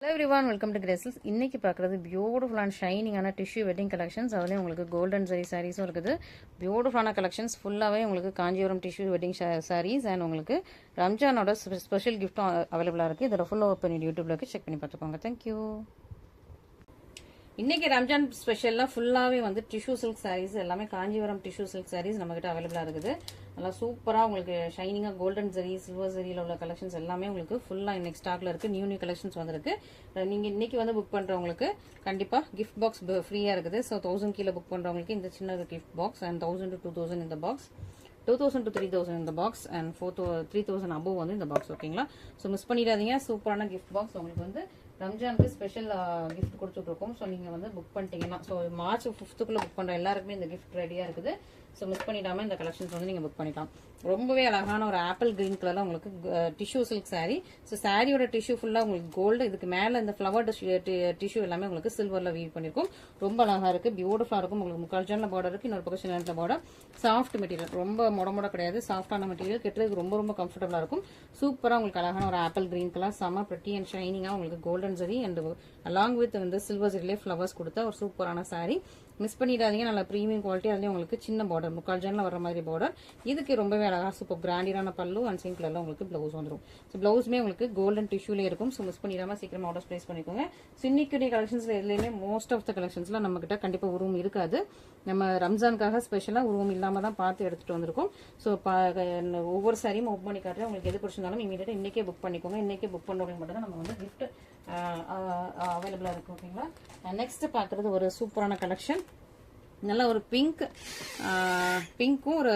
Hello every one welcome to Gracels இன்னைக்கு பார்க்குறது பியூட்டிஃபுல்லான ஷைனிங்கான டிஷ்யூ வெட்டிங் கலெக்ஷன்ஸ் அதுலேயும் உங்களுக்கு கோல்டன் சரி சாரீஸும் இருக்குது. பியூட்டிஃபுல்லான கலெக்ஷன்ஸ் ஃபுல்லாகவே உங்களுக்கு Kanchipuram tissue wedding sarees and உங்களுக்கு ரம்ஜானோட ஸ்பெஷல் கிஃப்ட்டும் அவைலபிளாக இருக்குது இதோட ஃபுல்லாக ஓப்பன் யூடியூப்ல செக் பண்ணி பார்த்துக்கோங்க. தேங்க்யூ இன்னைக்கு ரம்ஜான் ஸ்பெஷல்லாம் ஃபுல்லாகவே வந்து டிஷ்யூ சில்க் சாரீஸ் எல்லாமே காஞ்சிபுரம் டிஷ்யூ சில்க் சாரீஸ் நம்மகிட்ட அவைலபிளாக இருக்குது. நல்லா சூப்பராக உங்களுக்கு ஷைனிங்காக கோல்டன் சரி சில்வர் சரியில் உள்ள கலெக்ஷன்ஸ் எல்லாமே உங்களுக்கு ஃபுல்லாக இன்னைக்கு ஸ்டாக்ல இருக்குது நியூ நியூ கலெக்ஷன்ஸ் வந்திருக்கு. நீங்கள் இன்னைக்கு வந்து புக் பண்ணுறவங்களுக்கு கண்டிப்பாக கிஃப்ட் பாக்ஸ் ஃப்ரீயாக இருக்குது. ஸோ தௌசண்ட் கீழே புக் பண்ணுறவங்களுக்கு இந்த சின்ன gift box and thousand to two thousand இந்த box two thousand to three thousand இந்த box and four thou three thousand above வந்து இந்த பாக்ஸ் ஓகேங்களா ஸோ மிஸ் பண்ணிடாதீங்க. சூப்பரான கிஃப்ட் பாக்ஸ் உங்களுக்கு வந்து ரம்ஜானுக்கு ஸ்பெஷல் கிஃப்ட் கொடுத்துட்ருக்கோம். ஸோ நீங்கள் வந்து புக் பண்ணிட்டீங்கன்னா ஸோ மார்ச் ஃபிஃப்த்துக்குள்ளே புக் பண்ணுற எல்லாருக்குமே இந்த கிஃப்ட் ரெடியாக இருக்குது. ஸோ மிஸ் பண்ணிடாம இந்த கலெக்ஷன்ஸ் வந்து நீங்கள் புக் பண்ணிக்கலாம். ரொம்பவே அழகான ஒரு ஆப்பிள் கிரீன் கலரில் உங்களுக்கு டிஷ்யூ சில்க் சாரீ ஸோ சாரியோட டிஷ்யூ ஃபுல்லாக உங்களுக்கு கோல்டு இதுக்கு மேலே இந்த ஃப்ளவர் டிஷ்யூ எல்லாமே உங்களுக்கு சில்வரில் வீவ் பண்ணியிருக்கும் ரொம்ப அழகாக இருக்குது பியூட்டிஃபுல்லாக இருக்கும். உங்களுக்கு முக்கால் ஜானில் பார்டர் இருக்குது இன்னொரு பக்கம் சின்ன பார்டர் சாஃப்ட் மெட்டீரியல் ரொம்ப முடமுட கிடையாது. சாஃப்டான மெட்டீரியல் கெட்டுறதுக்கு ரொம்ப ரொம்ப கம்ஃபர்டபுளாக இருக்கும். சூப்பராக உங்களுக்கு அழகான ஒரு ஆப்பிள் கிரீன் கலர் செம்ம ப்ரெட்டி அண்ட் ஷைனிங்காக உங்களுக்கு golden zari and along with வந்து சில்வர் சரிலே ஃப்ளவர்ஸ் கொடுத்தா ஒரு சூப்பரான சாரீ மிஸ் பண்ணிடாதீங்க நல்ல ப்ரீமியம் குவாலிட்டி அதுலேயும் உங்களுக்கு சின்ன பார்டர் முக்கால் ஜானில் வர மாதிரி பார்டர் இதுக்கு ரொம்பவே அழகாக சூப்பர் பிராண்டியான பல்லு அண்ட் சிங் கலரில் உங்களுக்கு ப்ளவுஸ் வந்துடும் ஸோ ப்ளவுஸுமே உங்களுக்கு கோல்டன் டிஷ்யூலே இருக்கும். ஸோ மிஸ் பண்ணிடாம சீக்கிரம் ஆர்டர்ஸ் ப்ளேஸ் பண்ணிக்கோங்க. ஸோ இன்னைக்கு கலெக்ஷன்ஸில் எதுலேயுமே மோஸ்ட் ஆஃப் த கலெக்ஷன்ஸ்லாம் நம்ம கிட்ட கண்டிப்பாக உருவம் இருக்காது. நம்ம ரம்ஜானுக்காக ஸ்பெஷலாக உருவம் இல்லாமல் தான் பார்த்து எடுத்துகிட்டு வந்திருக்கோம். ஸோ ஒவ்வொரு சாரியும் புக் பண்ணி காட்டுறேன். உங்களுக்கு எது பிடிச்சிருந்தாலும் இமீடியட்டாக இன்றைக்கே புக் பண்ணிக்கோங்க. இன்றைக்கே புக் பண்ணுறவங்க மட்டும் தான் நம்ம வந்து கிஃப்ட் அவைலபிளாக இருக்குது ஓகேங்களா நெக்ஸ்ட்டு பார்க்குறது ஒரு சூப்பரான கலெக்ஷன் நல்ல ஒரு பிங்க் பிங்க்கும் ஒரு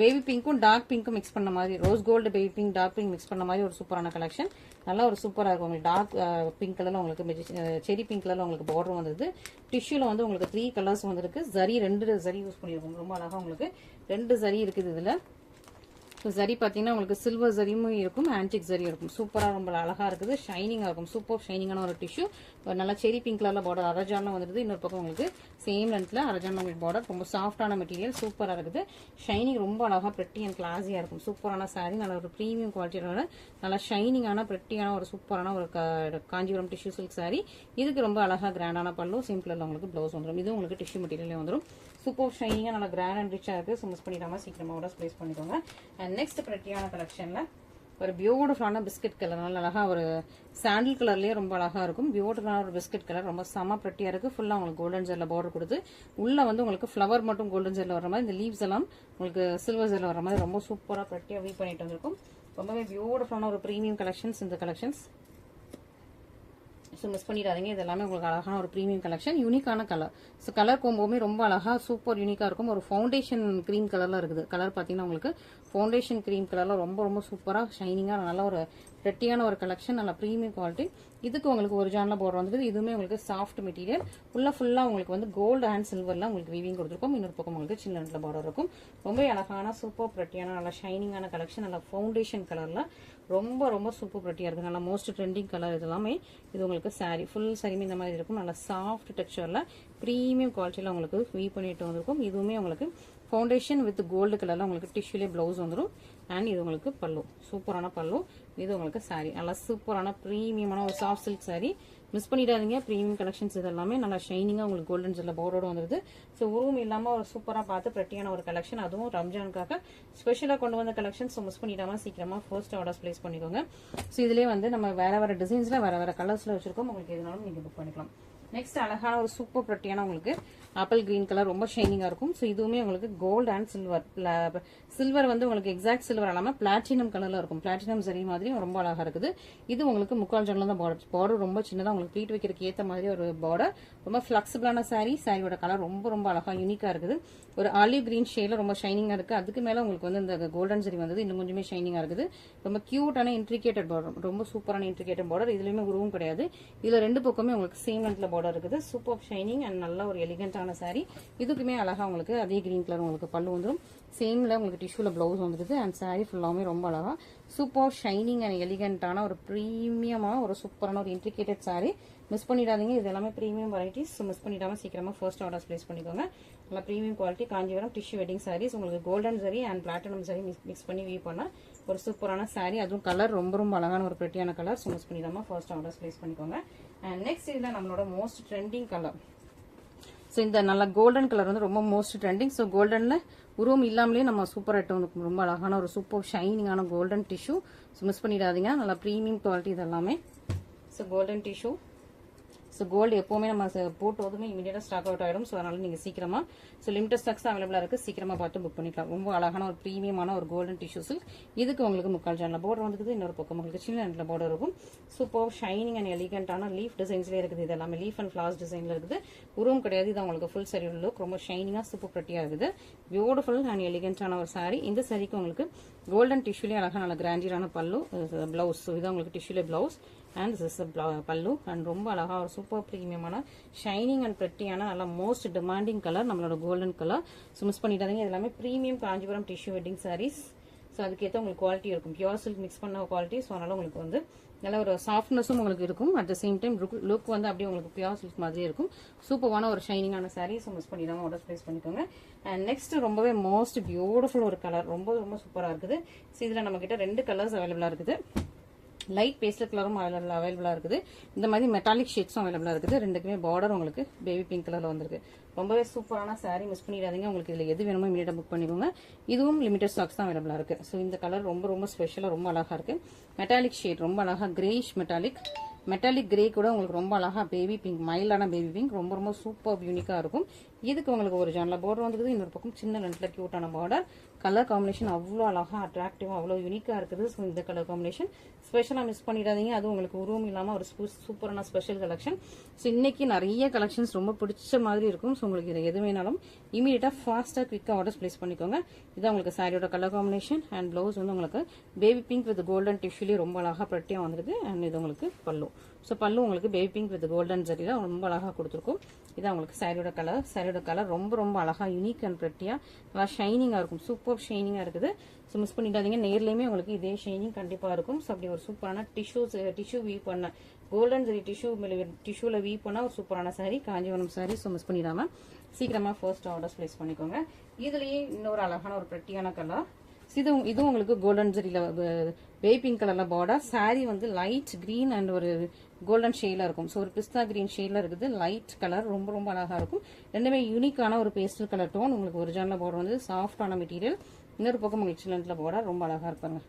பேபி பிங்க்கும் டார்க் பிங்க்கும் மிக்ஸ் பண்ண மாதிரி rose gold baby pink dark pink mix பண்ண மாதிரி ஒரு சூப்பரான கலெக்ஷன் நல்லா ஒரு சூப்பராக இருக்கும். உங்களுக்கு டார்க் பிங்க் கலரில் உங்களுக்கு செரி பிங்க் கலரில் உங்களுக்கு பார்டர் வந்தது. டிஷ்யூவில் வந்து உங்களுக்கு த்ரீ கலர்ஸ் வந்துருக்கு. சரி ரெண்டு சரி யூஸ் பண்ணியிருக்கோம் ரொம்ப அழகாக உங்களுக்கு ரெண்டு சரி இருக்குது இதில். ஸோ ஜரி பார்த்தீங்கன்னா உங்களுக்கு சில்வர் ஜரியும் இருக்கும் ஆன்டிக் ஜரி இருக்கும் சூப்பராக ரொம்ப அழகாக இருக்குது ஷைனிங்காக இருக்கும் சூப்பர் ஷைனிங்கான ஒரு டிஷ்யூ நல்லா செரி பிங்க் கலரில் பார்டர் அரஜானம் வந்துடுது இன்னொரு பக்கம் உங்களுக்கு சேம் லென்த்தில் அரஜானம் உங்களுக்கு பார்டர் ரொம்ப சாஃப்டான மெட்டீரியல் சூப்பராக இருக்குது ஷைனிங் ரொம்ப அழகாக ப்ரெட்டி அண்ட் கிளாஸியாக இருக்கும் சூப்பரான சாரீ நல்ல ஒரு ப்ரீமியம் குவாலிட்டியோட நல்லா ஷைனிங்கான ப்ரெட்டியான ஒரு சூப்பரான ஒரு காஞ்சிபுரம் டிஷ்யூ சில்க் சாரீ இதுக்கு ரொம்ப அழகாக கிராண்டான பல்லு சிம்பிளில் உங்களுக்கு ப்ளவுஸ் வந்துடும் இது உங்களுக்கு டிஷ்யூ மெட்டீரியலே வந்துடும் சூப்பர் ஷைனிங்காக நல்லா கிராண்ட் அண்ட் ரிச்சாக இருக்குது ஸோ மிஸ் பண்ணிடாமல் சீக்கிரமாக ஆர்டர்ஸ் ப்ளேஸ் பண்ணிக்கோங்க. அண்ட் நெக்ஸ்ட் ப்ரெட்டியான கலெக்ஷனில் ஒரு பியூட்டிஃபுல்லான பிஸ்கட் கலர் நல்ல அழகாக ஒரு சாண்டில் கலர்லேயே ரொம்ப அழகாக இருக்கும். பியூட்டிஃபுல்லான ஒரு பிஸ்கட் கலர் ரொம்ப செம்ம ப்ரெட்டியாக இருக்குது ஃபுல்லாக உங்களுக்கு கோல்டன் ஜெல்லில் பார்டர் கொடுத்து உள்ளே வந்து உங்களுக்கு ஃப்ளவர் மட்டும் கோல்டன் ஜெல்லில் வர மாதிரி இந்த லீவ்ஸ் எல்லாம் உங்களுக்கு சில்வர் ஜெல்லில் வர மாதிரி ரொம்ப சூப்பராக ப்ரெட்டியாக வீ பண்ணிட்டு வந்திருக்கும். ரொம்பவே பியூட்டிஃபுல்லான ஒரு ப்ரீமியம் கலெக்ஷன்ஸ் இந்த கலெக்ஷன்ஸ் ஸோ மிஸ் பண்ணிடாதீங்க. இது எல்லாமே உங்களுக்கு அழகான ஒரு ப்ரீமியம் கலெக்ஷன் யூனிக்கான கலர் ஸோ கலர் கோம்போவுமே ரொம்ப அழகாக சூப்பர் யூனிக்காக இருக்கும். ஒரு ஃபவுண்டேஷன் க்ரீம் கலரில் இருக்குது. கலர் பார்த்தீங்கன்னா உங்களுக்கு ஃபவுண்டேஷன் க்ரீம் கலர்லாம் ரொம்ப ரொம்ப சூப்பராக ஷைனிங்காக நல்ல ஒரு ரெட்டியான ஒரு கலெக்ஷன் நல்ல ப்ரீமியம் குவாலிட்டி இதுக்கு உங்களுக்கு ஒரு ஜானில் போர்டர் வந்துருது இதுவுமே உங்களுக்கு சாஃப்ட் மெட்டீரியல் ஃபுல்லாக ஃபுல்லாக உங்களுக்கு வந்து கோல்டு அண்ட் சில்வரில் உங்களுக்கு வீவிங் கொடுத்துருக்கும். இன்னொரு பக்கம் உங்களுக்கு சின்ன ரெண்டில் பார்டர் இருக்கும். ரொம்ப அழகான சூப்பர் ப்ரெட்டியான நல்ல ஷைனிங்கான கலெக்ஷன் நல்ல ஃபவுண்டேஷன் கலரில் ரொம்ப ரொம்ப சூப்பர் ப்ரெட்டியாக இருக்குது. நல்லா மோஸ்ட் ட்ரெண்டிங் கலர் இது எல்லாமே இது உங்களுக்கு சாரி ஃபுல் சாரியுமே இந்த மாதிரி இருக்கும். நல்லா சாஃப்ட் டெக்ஸ்சரில் ப்ரீமியம் குவாலிட்டியில் உங்களுக்கு வீவ் பண்ணிட்டு வந்திருக்கும். இதுவுமே உங்களுக்கு ஃபவுண்டேஷன் வித் கோல்டு கலரில் உங்களுக்கு டிஷ்யூலே ப்ளவுஸ் வந்துடும் அண்ட் இது உங்களுக்கு பல்லு. சூப்பரான பல்லு. இது உங்களுக்கு சாரீ நல்லா சூப்பரான ப்ரீமியமான ஒரு சாஃப்ட் சில்க் சாரீ மிஸ் பண்ணிடாதீங்க. ப்ரீமியம் கலெக்ஷன்ஸ் இது எல்லாமே நல்லா ஷைனிங்காக உங்களுக்கு கோல்டன் ஜெல்ல போர்டோட வந்துருது. ஸோ உருவம் இல்லாமல் ஒரு சூப்பராக பார்த்து ப்ரெட்டியான ஒரு கலெக்ஷன் அதுவும் ரம்ஜானுக்காக ஸ்பெஷலாக கொண்டு வந்த கலெக்ஷன் ஸோ மிஸ் பண்ணிடாமல் சீக்கிரமாக ஃபர்ஸ்ட் ஆர்டர்ஸ் ப்ளேஸ் பண்ணிக்கோங்க. ஸோ இதுலேயே வந்து நம்ம வேறு வேறு டிசைன்ஸில் வேறு வேறு கலர்ஸில் வச்சுருக்கோம். உங்களுக்கு எதுனாலும் நீங்கள் புக் பண்ணிக்கலாம். நெக்ஸ்ட் அழகான ஒரு சூப்பர் ப்ரெட்டியான உங்களுக்கு ஆப்பிள் கிரீன் கலர் ரொம்ப ஷைனிங்காக இருக்கும். ஸோ இதுவுமே உங்களுக்கு கோல்டு அண்ட் சில்வர் சில்வர் வந்து உங்களுக்கு எக்ஸாக்ட் சில்வர் இல்லாமல் பிளாட்டினம் கலரில் இருக்கும். பிளாட்டினம் சரி மாதிரி ரொம்ப அழகாக இருக்குது. இது உங்களுக்கு முக்கால் ஜன்ல தான் பார்டர் பார்டர் ரொம்ப சின்னதாக உங்களுக்கு ப்ளீட் வைக்கிறதுக்கு ஏற்ற மாதிரி ஒரு பார்டர் ரொம்ப ஃப்ளெக்சிபிளான சாரீ சாரியோட கலர் ரொம்ப ரொம்ப அழகாக யூனிக்காக இருக்குது. ஒரு ஆலிவ் கிரீன் ஷேடில் ரொம்ப ஷைனிங்காக இருக்குது அதுக்கு மேலே உங்களுக்கு வந்து இந்த கோல்டன் சரி வந்தது இன்னும் கொஞ்சமே ஷைனிங்காக இருக்குது. ரொம்ப க்யூட்டான இன்ட்ரிகேட்டட் பார்டர் ரொம்ப சூப்பரான இன்ட்ரிகேட்டட் பார்டர் இதுலேயுமே உருவும் கிடையாது. இதில் ரெண்டு பக்கமே உங்களுக்கு சேம் லென்த்தில் பார்டர் இருக்குது. சூப்பர் ஷைனிங் அண்ட் நல்ல ஒரு எலிகண்டான சாரீ இதுக்குமே அழகாக உங்களுக்கு அதே கிரீன் கலர் உங்களுக்கு பல்லு வந்துடும் சேமில் உங்களுக்கு டிஷ்யூவில் ப்ளவுஸ் வந்துடுது அண்ட் சாரீ ஃபுல்லாகவே ரொம்ப அழகாக சூப்பர் ஷைனிங் அண்ட் எலிகண்டான ஒரு ப்ரீமியமான ஒரு சூப்பரான ஒரு இன்ட்ரிகேட்டட் சாரீ மிஸ் பண்ணிடாதீங்க. இது எல்லாமே ப்ரீமியம் வெரைட்டிஸ் மிஸ் பண்ணிடாமல் சீக்கிரமாக ஃபர்ஸ்ட் ஆர்டர்ஸ் ப்ளேஸ் பண்ணிக்கோங்க. நல்லா premium quality Kanchipuram tissue wedding sarees உங்களுக்கு golden zari and platinum zari mix mix பண்ணி வியூ பண்ணால் ஒரு சூப்பரான சாரீ அதுவும் கலர் ரொம்ப ரொம்ப அழகான ஒரு prettyயான கலர் ஸோ மிஸ் பண்ணிடாமல் ஃபர்ஸ்ட் ஆர்டர்ஸ் ப்ளேஸ் பண்ணிக்கோங்க. அண்ட் நெக்ஸ்ட் இதில் நம்மளோட மோஸ்ட் ட்ரெண்டிங் கலர் ஸோ இந்த நல்ல கோல்டன் கலர் வந்து ரொம்ப மோஸ்ட் ட்ரெண்டிங் ஸோ கோல்டனில் உருவம் இல்லாமலே நம்ம சூப்பர் ஐட்டம் வந்து ரொம்ப அழகான ஒரு சூப்பர் ஷைனிங்கான கோல்டன் டிஷ்யூ ஸோ மிஸ் பண்ணிடாதீங்க. நல்லா ப்ரீமியம் குவாலிட்டி இது எல்லாமே. So golden tissue so gold எப்போவுமே நம்ம போட்டதுமே இமீடியட்டாக ஸ்டாக் அவுட் ஆகிடும் ஸோ அதனால் நீங்கள் சீக்கிரமாக ஸோ லிமிட்டட் ஸ்டாக்ஸ் அவைலபிளாக இருக்குது சீக்கிரமாக பார்த்து புக் பண்ணிக்கலாம். ரொம்ப அழகான ஒரு ப்ரீமியமான ஒரு கோல்டன் டிஷ்யூ சில்க் இதுக்கு உங்களுக்கு முக்கால் ஜானில் பார்டர் வந்துருக்குது. இன்னொரு பக்கம் உங்களுக்கு சின்ன ரெண்டில் பார்டர் இருக்கும். சூப்பர் ஷைனிங் அண்ட் எலிகண்டான லீஃப் டிசைன்ஸ்லேயே இருக்குது. இது எல்லாமே லீஃப் அண்ட் ஃப்ளாஸ் டிசைனில் இருக்குது. உருவம் கிடையாது. இது உங்களுக்கு ஃபுல் சரி லுக் ரொம்ப ஷைனிங்காக சூப்பர் ப்ரெட்டியாக இருக்குது. பியூட்டிஃபுல் அண்ட் எலிகண்டான ஒரு சாரீ இந்த சாரிக்கு உங்களுக்கு கோல்டன் டிஷ்யூலேயே அழகாக நல்ல கிராண்டியரான பல்லு ப்ளவுஸ் ஸோ இதான் உங்களுக்கு டிஷ்யூலே blouse and this pallu and ரொம்ப அழகாக ஒரு சூப்பர் ப்ரீமியமான ஷைனிங் அண்ட் ப்ரெட்டியான நல்லா மோஸ்ட் டிமாண்டிங் கலர் நம்மளோட கோல்டன் கலர் ஸோ மிஸ் பண்ணிட்டாதீங்க இது எல்லாமே premium Kanchipuram tissue wedding sarees so அதுக்கேற்ற உங்களுக்கு குவாலிட்டி இருக்கும் பியூர் சில்க் மிக்ஸ் பண்ண குவாலிட்டி ஸோ அதனால் உங்களுக்கு வந்து நல்ல ஒரு சாஃப்ட்னஸும் உங்களுக்கு இருக்கும் at the same time look வந்து அப்படியே உங்களுக்கு பியூர் சில்க் மாதிரி இருக்கும் சூப்பரான ஒரு ஷைனிங்கான saree ஸோ மிஸ் பண்ணிடாமல் ஆர்டர் ப்ளேஸ் பண்ணிக்கோங்க அண்ட் நெக்ஸ்ட் ரொம்பவே மோஸ்ட் பியூட்டிஃபுல் ஒரு கலர் ரொம்ப ரொம்ப சூப்பராக இருக்குது. ஸோ இதில் நம்மக்கிட்ட ரெண்டு கலர்ஸ் அவைலபிளாக இருக்குது. லைட் பேஸ்டல் கலரும் அவைலபிளாக இருக்குது. இந்த மாதிரி மெட்டாலிக் ஷேட்ஸும் அவைலபிளாக இருக்குது. ரெண்டுக்குமே பார்டர் உங்களுக்கு பேபி பிங்க் கலரில் வந்திருக்கு. ரொம்பவே சூப்பரான சாரீ மிஸ் பண்ணிடாதீங்க. உங்களுக்கு இதில் எது வேணுமோ இமீடியட்டாக புக் பண்ணிக்கோங்க. இதுவும் லிமிடெட் ஸ்டாக்ஸ் தான் அவைலபிளாக இருக்குது ஸோ இந்த கலர் ரொம்ப ரொம்ப ஸ்பெஷலாக ரொம்ப அழகாக இருக்குது மெட்டாலிக் ஷேட் ரொம்ப அழகாக கிரேஷ் மெட்டாலிக் மெட்டாலிக் கிரே கூட உங்களுக்கு ரொம்ப அழகா பேபி பிங்க் மைல்டான பேபி பிங்க் ரொம்ப ரொம்ப சூப்பர் யூனிக்காக இருக்கும். இதுக்கு உங்களுக்கு ஒரு ஜானில் பார்டர் வந்துருக்குது. இன்னொரு பக்கம் சின்ன லென்த்தில் க்யூட்டான பார்டர் கலர் காம்பினேஷன் அவ்வளோ அழகாக அட்ராக்டிவாக அவ்வளோ யூனிக்காக இருக்குது. ஸோ இந்த கலர் காம்பினேஷன் ஸ்பெஷலாக மிஸ் பண்ணிடாதீங்க. அது உங்களுக்கு உருவம் இல்லாமல் ஒரு சூப்பரான ஸ்பெஷல் கலெக்ஷன் ஸோ இன்றைக்கி நிறைய கலெக்ஷன்ஸ் ரொம்ப பிடிச்ச மாதிரி இருக்கும். ஸோ உங்களுக்கு இது எது வேணாலும் இமீடியட்டாக ஃபாஸ்ட்டாக குவிக்காக ஆர்டர்ஸ் ப்ளேஸ் பண்ணிக்கோங்க. இதான் உங்களுக்கு சாரியோட கலர் காம்பினேஷன் அண்ட் ப்ளவுஸ் வந்து உங்களுக்கு பேபி பிங்க் வித் கோல்டன் டிஷ்யூலேயே ரொம்ப அழகாக பிரட்டியாக வந்திருக்கு அண்ட் இது உங்களுக்கு பல்லும் ஸோ பல்லு உங்களுக்கு பேபி பிங்க் வித் கோல்டன் ஜரியில் ரொம்ப அழகாக கொடுத்துருக்கும். இதான் உங்களுக்கு சாரியோட கலர் சாரியோட கலர் ரொம்ப ரொம்ப அழகாக யூனிக் அண்ட் ப்ரெட்டியாக நல்லா ஷைனிங்காக இருக்கும். சூப்பர் ஷைனிங்காக இருக்குது. ஸோ மிஸ் பண்ணிடாதீங்க. நேர்லேயுமே உங்களுக்கு இதே ஷைனிங் கண்டிப்பாக இருக்கும். ஸோ அப்படி ஒரு சூப்பரான டிஷ்யூஸ் டிஷ்யூ வீ பண்ண கோல்டன் ஜரி டிஷ்யூ டிஷ்யூவில் வீ பண்ணால் ஒரு சூப்பரான sorry Kanchipuram sorry so miss பண்ணிடாமல் சீக்கிரமாக ஃபர்ஸ்ட் ஆர்டர்ஸ் ப்ளேஸ் பண்ணிக்கோங்க. இதுலேயே இன்னொரு அழகான ஒரு ப்ரெட்டியான கலர் இது இதுவும் உங்களுக்கு கோல்டன் ஜரியில் வேப்பிங் கலரில் பார்டர் சாரீ வந்து லைட் க்ரீன் அண்ட் ஒரு கோல்டன் ஷேடில் இருக்கும். ஸோ ஒரு பிஸ்தா க்ரீன் ஷேடில் இருக்குது. லைட் கலர் ரொம்ப ரொம்ப அழகாக இருக்கும். ரெண்டுமே யூனிக்கான ஒரு பேஸ்டல் கலர் டோன் உங்களுக்கு ஒரிஜினல் பார்டர் வந்து சாஃப்டான மெட்டீரியல் இன்னொரு பக்கம் உங்களுக்கு சில்லண்டில் பார்டர் ரொம்ப அழகாக இருப்பாங்க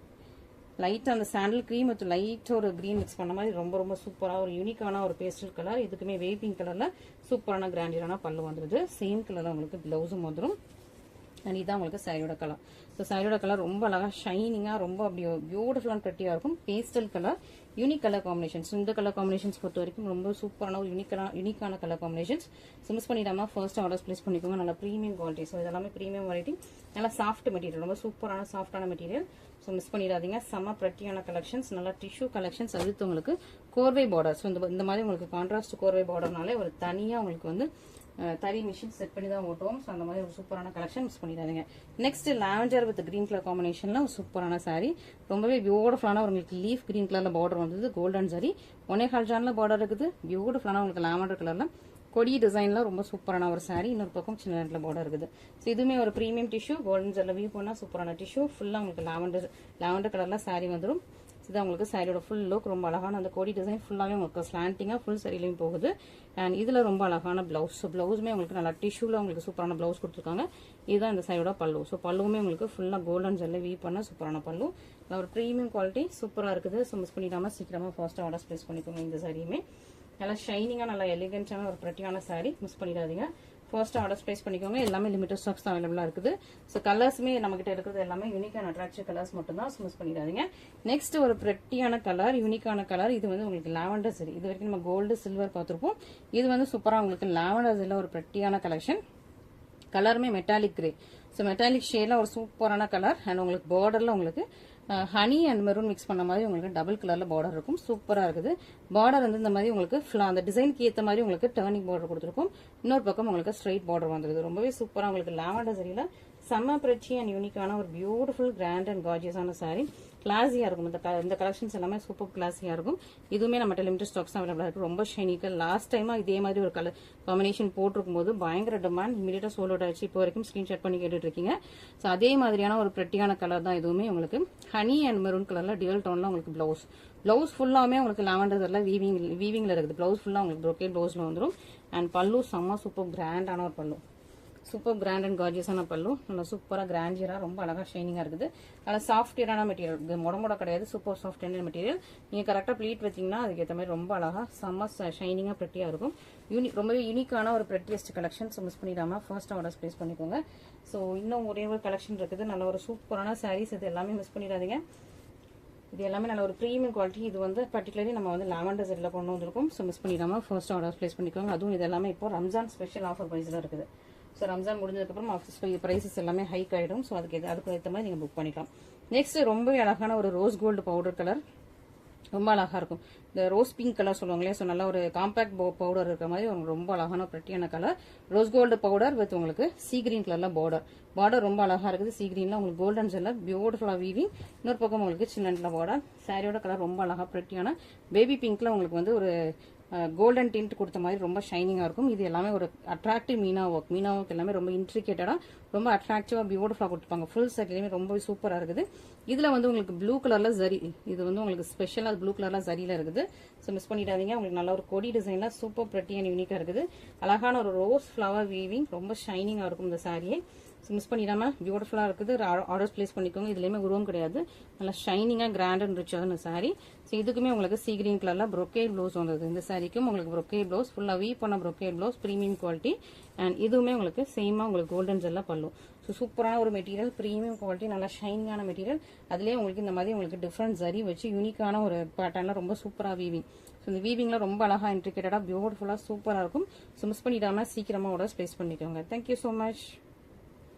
லைட் அந்த சாண்டல் க்ரீம் வித் லைட் ஒரு க்ரீன் மிக்ஸ் பண்ண மாதிரி ரொம்ப ரொம்ப சூப்பராக ஒரு யூனிக்கான ஒரு பேஸ்டல் கலர் இதுக்குமே வேப்பிங் கலரில் சூப்பரான கிராண்டியரான பல்லு வந்துடுது சேம் கலரில் உங்களுக்கு ப்ளவுஸும் வந்துடும் அண்ட் இதுதான் உங்களுக்கு சாரியோட கலர் ஸோ சாரியோட கலர் ரொம்ப அழகாக ஷைனிங்காக ரொம்ப அப்படி பியூட்டிஃபுல்லான ப்ரெட்டியாக இருக்கும். Pastel colour unique colour combinations இந்த கலர் காம்பினேஷன்ஸ் பொறுத்த வரைக்கும் ரொம்ப சூப்பரான ஒரு யூனிக்கான யூனிக்கான கலர் காம்பினேஷன்ஸ் ஸோ மிஸ் பண்ணிடாமல் ஃபர்ஸ்ட் ஆர்டர்ஸ் ப்ளேஸ் பண்ணிக்கோங்க. நல்லா ப்ரீமியம் குவாலிட்டி ஸோ இதெல்லாமே ப்ரீமியம் வெரைட்டி நல்லா சாஃப்ட் மெட்டீரியல் ரொம்ப சூப்பரான சாஃப்டான மெட்டீரியல் ஸோ மிஸ் பண்ணிடாதீங்க. செம்ம ப்ரெட்டியான கலெக்ஷன்ஸ் நல்லா டிஷ்யூ கலெக்ஷன்ஸ் அடுத்து உங்களுக்கு கோர்வை பார்டர் ஸோ இந்த மாதிரி உங்களுக்கு கான்ட்ராஸ்ட் கோர்வை பார்டர்னாலே ஒரு தனியாக உங்களுக்கு வந்து தறி மிஷின் செட் பண்ணி தான் ஓட்டுவோம். ஸோ அந்த மாதிரி ஒரு சூப்பரான கலெக்ஷன் மிஸ் பண்ணிடாதீங்க. Next lavender with green colour காம்பினேஷனில் ஒரு சூப்பரான சாரீ ரொம்பவே பியூட்டிஃபுல்லான உங்களுக்கு லீஃப் கிரீன் கலரில் பார்டர் வந்தது கோல்டன் சாரி ஒன்னே ஹால் ஜானில் பார்டர் இருக்குது. பியூட்டிஃபுல்லான உங்களுக்கு லாவெண்டர் கலரில் கொடி டிசைன்ல ரொம்ப சூப்பரான ஒரு சாரீ இன்னொரு பக்கம் சின்ன நேரத்தில் பார்டர் இருக்குது. ஸோ இதுவுமே ஒரு ப்ரீமியம் டிஷ்யூ கோல்டன் ஜெல்ல வியூ பண்ணால் சூப்பரான டிஷ்யூ ஃபுல்லாக உங்களுக்கு லாவெண்டர் லாவெண்டர் கலரில் சாரீ வந்துடும் இது உங்களுக்கு சாரியோட ஃபுல் லுக் ரொம்ப அழகான அந்த கோடி டிசைன் ஃபுல்லாகவே உங்களுக்கு ஸ்லாண்டிங்காக ஃபுல் சரிலையும் போகுது. அண்ட் இதில் ரொம்ப அழகான ப்ளவுஸ் ஸோ ப்ளவுஸுமே உங்களுக்கு நல்லா டிஷ்யூவில் உங்களுக்கு சூப்பரான ப்ளவுஸ் கொடுத்துருக்காங்க. இதுதான் இந்த சாரியோட பல்லு. ஸோ பல்லுவுமே உங்களுக்கு ஃபுல்லாக கோல்டன் ஜெல்லில் வீ பண்ண சூப்பரான பல்லு. நல்லா ஒரு ப்ரீமியம் குவாலிட்டி சூப்பராக இருக்குது. ஸோ மிஸ் பண்ணிடாமல் சீக்கிரமாக ஃபர்ஸ்ட் ஆர்டர்ஸ் ப்ளேஸ் பண்ணிக்கோங்க இந்த சாரியுமே நல்லா ஷைனிங்காக நல்லா எலிகன்ஸான ஒரு ப்ரெட்டியான சாரி மிஸ் பண்ணிடாதீங்க. ஃபர்ஸ்ட் ஆர்டர்ஸ் ப்ளேஸ் பண்ணிக்கோங்க. எல்லாமே லிமிட்டட் ஸ்டாக்ஸ் தான் அவைலபிளாக இருக்குது. ஸோ கலர்ஸுமே நம்மகிட்ட இருக்கிறது எல்லாமே யூனிக்கான அட்ராக்டிவ் கலர்ஸ் மட்டும் தான். மிஸ் பண்ணிடாதீங்க. நெக்ஸ்ட் ஒரு ப்ரெட்டியான கலர் யூனிக்கான கலர் இது வந்து உங்களுக்கு லாவெண்டர் சரி இது வரைக்கும் நம்ம கோல்டு சில்வர் பார்த்துருப்போம். இது வந்து சூப்பராக உங்களுக்கு லாவெண்டர் சரியில் ஒரு ப்ரெட்டியான கலெக்ஷன் கலருமே மெட்டாலிக் கிரே ஸோ மெட்டாலிக் ஷேடில் ஒரு சூப்பரான கலர் அண்ட் உங்களுக்கு பார்டரில் உங்களுக்கு ஹனி அண்ட் மெரூன் மிக்ஸ் பண்ண மாதிரி உங்களுக்கு டபுள் கலரில் பார்டர் இருக்கும். சூப்பராக இருக்குது. பார்டர் வந்து இந்த மாதிரி உங்களுக்கு fla- அந்த டிசைனுக்கு ஏற்ற மாதிரி உங்களுக்கு டேர்னிங் பார்டர் கொடுத்துருக்கும். இன்னொரு பக்கம் உங்களுக்கு ஸ்ட்ரைட் பார்டர் வந்துருது. ரொம்பவே சூப்பராக உங்களுக்கு லாவண்டர் சரியில் செம்ம பிரச்சி அண்ட் யூனிக்கான ஒரு பியூட்டிஃபுல் கிராண்ட் அண்ட் கார்ஜியஸான சாரி கிளாஸியாக இருக்கும். இந்த க- இந்த கலெக்ஷன்ஸ் எல்லாமே சூப்பர் கிளாஸியாக இருக்கும். இதுவுமே நம்ம லிமிடெட் ஸ்டாக்ஸ் அவைலபிளாக இருக்கும் ரொம்ப ஷைனிக்கல் லாஸ்ட் டைமாக இதே மாதிரி ஒரு கலர் காம்பினேஷன் போட்டிருக்கும் போது பயங்கர டிமாண்ட் இமீடியட்டாக சோல் அவுட் ஆச்சு இப்போ வரைக்கும் ஸ்க்ரீன்ஷாட் பண்ணி கேட்டுட்டு இருக்கீங்க ஸோ அதே மாதிரியான ஒரு ப்ரெட்டியான கலர் தான் இதுவுமே உங்களுக்கு. ஹனி அண்ட் மெரூன் கலரில் டியூல் டோனில் உங்களுக்கு ப்ளவுஸ் ப்ளவுஸ் ஃபுல்லாகவே உங்களுக்கு லாவெண்டர் எல்லாம் வீவிங் வீவிங்கில் இருக்குது. ப்ளவுஸ் ஃபுல்லாக உங்களுக்கு ப்ரோக்கே ப்ளவுஸில் வந்துடும் அண்ட் பல்லு செம்ம சூப்பர் கிராண்டான ஒரு பல்லு. சூப்பர் கிராண்ட் அண்ட் கார்ஜியஸான பல்லு. நல்லா சூப்பராக கிராண்டியராக ரொம்ப அழகாக ஷைனிங்காக இருக்குது. நல்லா சாஃப்ட்வேரான மெட்டீரியல் இது முடமுட கிடையாது சூப்பர் சாஃப்டியரான மெட்டீரியல் நீங்கள் கரெக்டாக ப்ளீட் வச்சிங்கன்னா அதுக்கேற்ற மாதிரி ரொம்ப அழகாக செம்ம ஷைனிங்காக ப்ரெட்டியாக இருக்கும். யூனி ரொம்பவே யூனிக்கான ஒரு ப்ரெட்டியஸ்ட் கலெக்ஷன் ஸோ மிஸ் பண்ணிடாமல் ஃபர்ஸ்ட் ஆர்டர்ஸ் ப்ளேஸ் பண்ணிக்கோங்க. ஸோ இன்னும் ஒரே ஒரு கலெக்ஷன் இருக்குது. நல்ல ஒரு சூப்பரான சாரீஸ் இது எல்லாமே மிஸ் பண்ணிடாதீங்க. இது எல்லாமே நல்ல ஒரு ப்ரீமியம் குவாலிட்டி இது வந்து பர்டிகுலர்லி நம்ம வந்து லாவெண்டர் செட்டில் கொண்டு வந்திருக்கோம். ஸோ மிஸ் பண்ணிடாமல் ஃபர்ஸ்ட் ஆர்டர்ஸ் ப்ளேஸ் பண்ணிக்கோங்க. அதுவும் இது எல்லாமே இப்போ ரம்ஜான் ஸ்பெஷல் ஆஃபர் ப்ரைஸில் இருக்குது. ஸோ ரம்ஜான் முடிஞ்சதுக்கப்புறம் ஆஃபீஸ் ப்ரைஸஸ் எல்லாமே ஹைக் ஆகிடும் ஸோ அதுக்கு எது- அதுக்கு ஏற்ற மாதிரி நீங்கள் புக் பண்ணிக்கலாம். நெக்ஸ்ட் ரொம்பவே அழகான ஒரு ரோஸ் கோல்டு பவுடர் கலர் ரொம்ப அழகாக இருக்கும். இந்த ரோஸ் பிங்க் கலர் சொல்லுவாங்களே ஸோ நல்லா ஒரு காம்பேக்ட் பவுடர் இருக்கிற மாதிரி ஒரு ரொம்ப அழகான பிரட்டியான colour rose gold powder with உங்களுக்கு சீ கிரீன் கலரில் பார்டர் பார்டர் ரொம்ப அழகாக இருக்குது. சீ கிரீன்ல உங்களுக்கு கோல்டன் செல்லர் பியூட்டிஃபுல்லாக வீவிங் இன்னொரு பக்கம் உங்களுக்கு சின்னன்ல பார்டர் சாரியோட கலர் ரொம்ப அழகாக பிரட்டியான பேபி பிங்க்ல உங்களுக்கு வந்து ஒரு கோல்டன் டிண்ட் கொடுத்த மாதிரி ரொம்ப ஷைனிங்காக இருக்கும். இது எல்லாமே ஒரு attractive meena work meena work எல்லாமே ரொம்ப இன்ட்ரிகேட்டடாக ரொம்ப அட்ராக்டிவாக பியூட்டிஃபுல்லாக கொடுத்துருப்பாங்க ஃபுல் செட்லேயுமே ரொம்ப சூப்பராக இருக்குது. இதில் வந்து உங்களுக்கு ப்ளூ கலரில் ஜரி இது வந்து உங்களுக்கு ஸ்பெஷலாக ப்ளூ கலரில் ஜரியில் இருக்குது. ஸோ மிஸ் பண்ணிடாதீங்க. உங்களுக்கு நல்ல ஒரு கொடி டிசைனில் சூப்பர் ப்ரெட்டி அண்ட் யூனிக்காக இருக்குது. அழகான ஒரு ரோஸ் ஃப்ளவர் வீவிங் ரொம்ப ஷைனிங்காக இருக்கும் இந்த சாரியை மிஸ் பண்ணிடாம பியூட்டிஃபுல்லாக இருக்குது. ஆர்டர்ஸ் ப்ளேஸ் பண்ணிக்கோங்க. இதுலேயுமே உருவம் கிடையாது. நல்லா ஷைனிங்காக கிராண்ட் அண்ட் ரிச்சான சாரி ஸோ இதுக்குமே உங்களுக்கு சீ கிரீன் கலரில் ப்ரொக்கே ப்ளவுஸ் வந்தது. இந்த சாரிக்கும் உங்களுக்கு ப்ரொக்கே ப்ளவுஸ் ஃபுல்லாக வீ பண்ண brocade blouse premium quality and இதுவுமே உங்களுக்கு சேமாக உங்களுக்கு கோல்டன் ஜெல்லாம் பல்லும் ஸோ சூப்பரான ஒரு மெட்டீரியல் ப்ரீமியம் குவாலிட்டி நல்லா ஷைனிங்கான மெட்டீரியல் அதுலேயே உங்களுக்கு இந்த மாதிரி உங்களுக்கு டிஃப்ரெண்ட் ஜரி வச்சு யூனிக்கான ஒரு பேட்டர்னில் ரொம்ப சூப்பராக வீவிங் ஸோ இந்த வீவிங்கில் ரொம்ப அழகாக இன்ட்ரிகேட்டடாக பியூட்டிஃபுல்லாக சூப்பராக இருக்கும். ஸோ மிஸ் பண்ணிடாமல் சீக்கிரமாக ஆர்டர்ஸ் ப்ளேஸ் பண்ணிக்கோங்க. Thank you so much